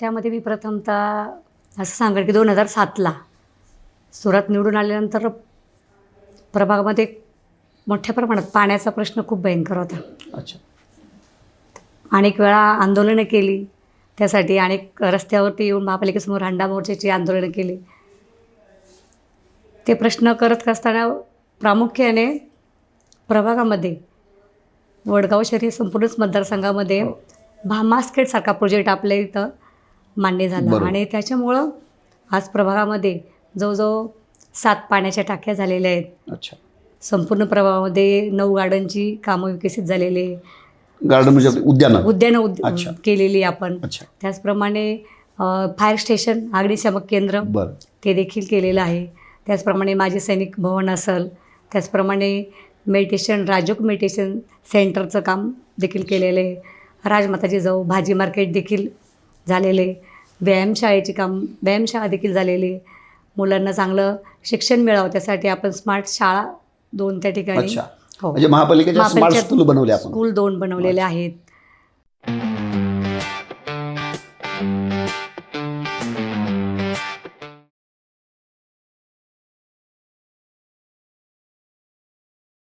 त्यामध्ये मी प्रथमतः असं सांगेल की दोन हजार सातला सुरात निवडून आल्यानंतर प्रभागामध्ये मोठ्या प्रमाणात पाण्याचा प्रश्न खूप भयंकर होता. अच्छा. अनेक वेळा आंदोलनं केली. त्यासाठी अनेक रस्त्यावरती येऊन महापालिकेसमोर हंडा मोर्चाची आंदोलनं केली. ते प्रश्न करत असताना प्रामुख्याने प्रभागामध्ये वडगाव शहर हे संपूर्णच मतदारसंघामध्ये हो. भामास्केटसारखा प्रोजेक्ट आपल्या इथं मान्य झाला. आणि त्याच्यामुळं आज प्रभागामध्ये जवळजवळ सात पाण्याच्या टाक्या झालेल्या आहेत. अच्छा. संपूर्ण प्रभागामध्ये नऊ गार्डनची कामं विकसित झालेली आहे. गार्डन म्हणजे उद्यानं? उद्यानं उद. केलेली आपण. त्याचप्रमाणे फायर स्टेशन अग्निशामक केंद्र ते देखील केलेलं आहे. त्याचप्रमाणे माजी सैनिक भवन असेल. त्याचप्रमाणे मेडिटेशन राजोग मेडिटेशन सेंटरचं काम देखील केलेलं आहे. राजमाताजी जाऊ भाजी मार्केट देखील झालेले व्यायामशाळेचे काम व्यायामशाळा देखील झालेली. मुलांना चांगलं शिक्षण मिळावं त्यासाठी आपण स्मार्ट शाळा दोन त्या ठिकाणी अच्छा. हो. म्हणजे महापालिकेच्या स्मार्ट स्कूल बनवले आपण. स्कूल दोन बनवलेले आहेत.